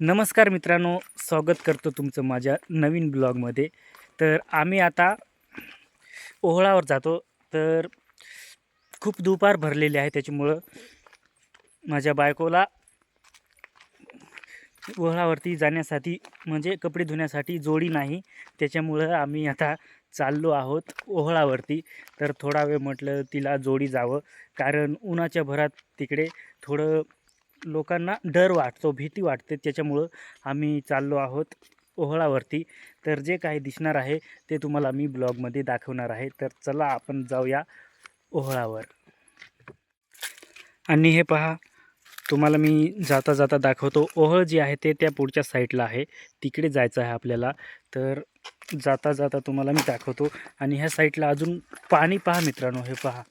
नमस्कार मित्रांनो स्वागत करतो तुमचं माझ्या नवीन ब्लॉगमध्ये. तर आम्ही आता ओहळावर जातो. तर खूप दुपार भरलेली आहे त्याच्यामुळं माझ्या बायकोला ओहळावरती जाण्यासाठी म्हणजे कपडे धुण्यासाठी जोडी नाही. त्याच्यामुळं आम्ही आता चाललो आहोत ओहळावरती. तर थोडा वेळ म्हटलं तिला जोडी जावं. कारण उन्हाच्या भरात तिकडे थोडं लोकांना डर वाटतो भीती वाटते. त्याच्यामुळं आम्ही चाललो आहोत ओहळावरती. तर जे काही दिसणार आहे ते तुम्हाला मी ब्लॉगमध्ये दाखवणार आहे. तर चला आपण जाऊया ओहळावर. आणि हे पहा तुम्हाला मी जाता जाता दाखवतो. ओहळ जी आहे ते त्या पुढच्या साईडला आहे. तिकडे जायचं आहे आपल्याला. तर जाता जाता तुम्हाला मी दाखवतो. आणि ह्या साईडला अजून पाणी पहा मित्रांनो. हे पहा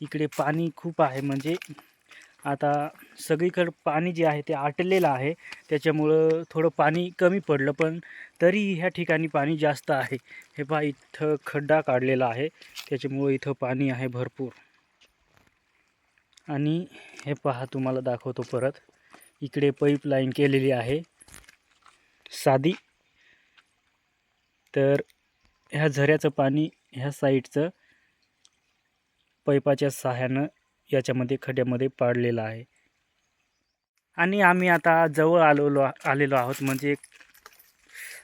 इकडे पाणी खूप आहे. म्हणजे आता सगळीकडं पाणी जे आहे ते आटलेलं आहे. त्याच्यामुळं थोडं पाणी कमी पडलं पण तरी ह्या ठिकाणी पाणी जास्त आहे. हे पहा इथं खड्डा काढलेला आहे. त्याच्यामुळं इथं पाणी आहे भरपूर. आणि हे पहा तुम्हाला दाखवतो परत. इकडे पाईपलाईन केलेली आहे. साधी. तर ह्या झऱ्याचं पाणी ह्या साईडचं पैपाच्या सहाय्यानं याच्यामध्ये खड्ड्यामध्ये पाडलेलं आहे. आणि आम्ही आता जवळ आलेलो आलेलो आहोत. म्हणजे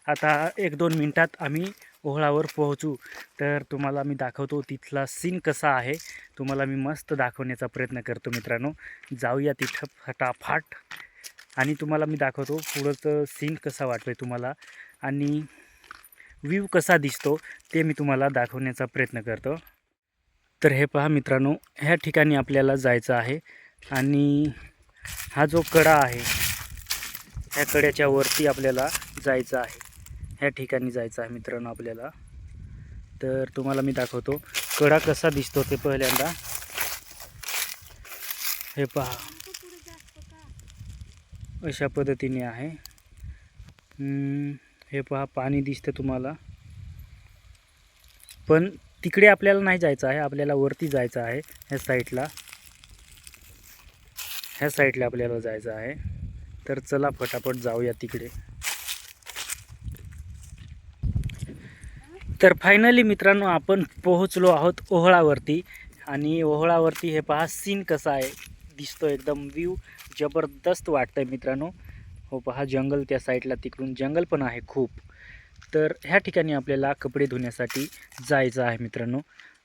आता एक दोन मिनटात आम्ही ओहळावर पोहोचू. तर तुम्हाला मी दाखवतो तिथला सीन कसा आहे. तुम्हाला मी मस्त दाखवण्याचा प्रयत्न करतो मित्रांनो. जाऊया तिथं फटाफट. आणि तुम्हाला मी दाखवतो पुढंचं सीन कसा वाटतो आहे तुम्हाला. आणि व्ह्यू कसा दिसतो ते मी तुम्हाला दाखवण्याचा प्रयत्न करतो. तर हे पहा मित्रांनो ह्या ठिकाणी आपल्याला जायचं आहे आणि हा जो कडा आहे ह्या कड्याच्या वरती आपल्याला जायचं आहे. ह्या ठिकाणी जायचं आहे मित्रांनो आपल्याला. तर तुम्हाला मी दाखवतो कडा कसा दिसतो ते पहिल्यांदा. हे पहा. अशा पद्धतीने आहे. हे पहा पाणी दिसतं तुम्हाला. पण तिकडे आपल्याला नाही जायचं आहे आपल्याला वरती जायचं आहे ह्या साईडला. ह्या साईडला आपल्याला जायचं आहे. तर चला फटाफट जाऊया तिकडे. तर फायनली मित्रांनो आपण पोहोचलो आहोत ओहळावरती. आणि ओहळावरती हे पहा सीन कसा आहे. दिसतो एकदम व्ह्यू जबरदस्त वाटतं आहे मित्रांनो. हो पहा जंगल त्या साईडला तिकडून. जंगल पण आहे खूप. तर ह्या ठिकाणी आपल्याला कपडे धुण्यासाठी जायचं आहे मित्रांनो.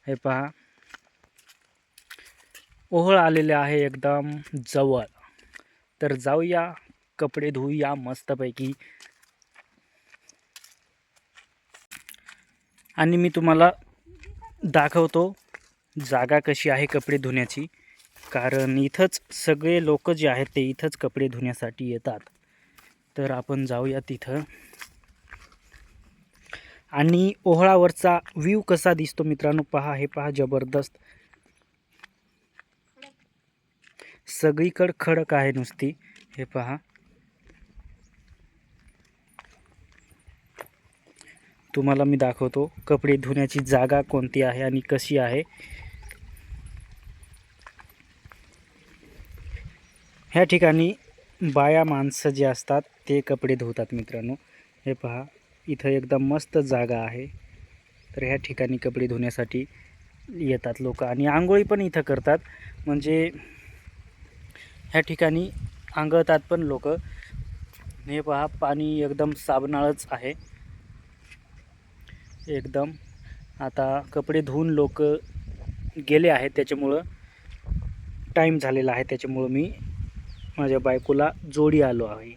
हे पहा. ओहळ आलेले आहे एकदम जवळ. तर जाऊया कपडे धुऊया मस्तपैकी. आणि मी तुम्हाला दाखवतो जागा कशी आहे कपडे धुण्याची. कारण इथंच सगळे लोक जे आहेत ते इथंच कपडे धुण्यासाठी येतात. तर आपण जाऊया तिथं. आणि ओहळावरचा व्ह्यू कसा दिसतो मित्रांनो? पहा हे पहा जबरदस्त. सगळीकडं खडक आहे नुसती. हे पहा. तुम्हाला मी दाखवतो कपडे धुण्याची जागा कोणती आहे आणि कशी आहे. ह्या ठिकाणी बाया माणसं जे असतात ते कपडे धुतात मित्रांनो. हे पहा. इथं एकदम मस्त जागा आहे. तर ह्या ठिकाणी कपडे धुण्यासाठी येतात लोक आणि आंघोळी पण इथं करतात. म्हणजे ह्या ठिकाणी आंघळतात पण लोक. हे पहा पाणी एकदम साबणाळच आहे. एकदम. आता कपडे धुवून लोक गेले आहेत त्याच्यामुळं टाईम झालेला आहे. त्याच्यामुळं मी माझ्या बायकोला जोडी आलो आहे.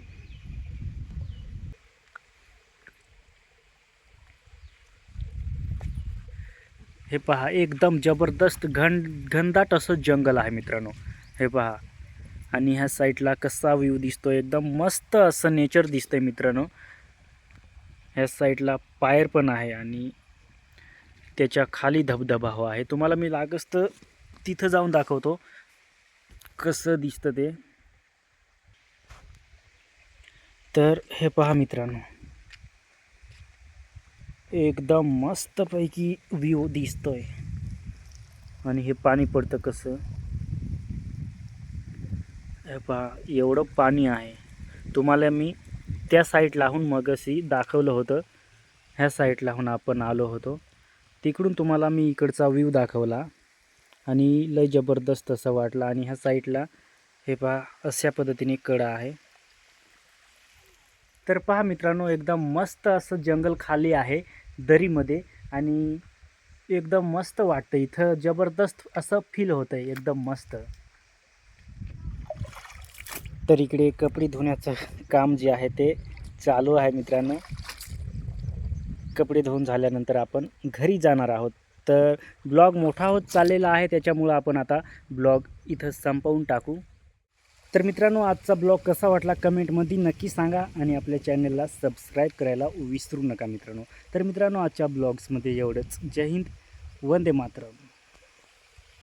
हे पहा एकदम जबरदस्त घन घनदाट असं जंगल आहे मित्रांनो. हे पहा. आणि ह्या साईडला कसा व्ह्यू दिसतो एकदम मस्त असं नेचर दिसतंय मित्रांनो. ह्या साईडला पायर पण आहे आणि त्याच्याखाली धबधबा हो आहे. तुम्हाला मी लागच तिथं जाऊन दाखवतो कसं दिसतं ते. तर हे पहा मित्रांनो. एकदम मस्तपैकी व्ह्यू दिसतोय. आणि हे पाणी पडतं कसं? हे पहा एवढं पाणी आहे. तुम्हाला मी त्या साईडलाहून मगशी दाखवलं होतं. ह्या साईटलाहून आपण आलो होतो. तिकडून तुम्हाला मी इकडचा व्ह्यू दाखवला. आणि लय जबरदस्त असं वाटला. आणि ह्या साईटला हे पहा अशा पद्धतीने कडा आहे. तर पहा मित्रांनो एकदम मस्त असं जंगल खाली आहे. दरीमध्ये आणि एकदम मस्त वाटतं. इथं जबरदस्त असं फील होतं आहे एकदम मस्त. तर इकडे कपडे धुण्याचं काम जे आहे ते चालू आहे मित्रांनो. कपडे धुवून झाल्यानंतर आपण घरी जाणार आहोत. तर ब्लॉग मोठा होत चाललेला आहे त्याच्यामुळं आपण आता ब्लॉग इथं संपवून टाकू. तर मित्रांनो आजचा ब्लॉग कसा वाटला कमेंटमध्ये नक्की सांगा आणि आपल्या चॅनलला सबस्क्राईब करायला विसरू नका मित्रांनो. तर मित्रांनो आजच्या ब्लॉग्समध्ये एवढंच. जय हिंद. वंदे मातरम.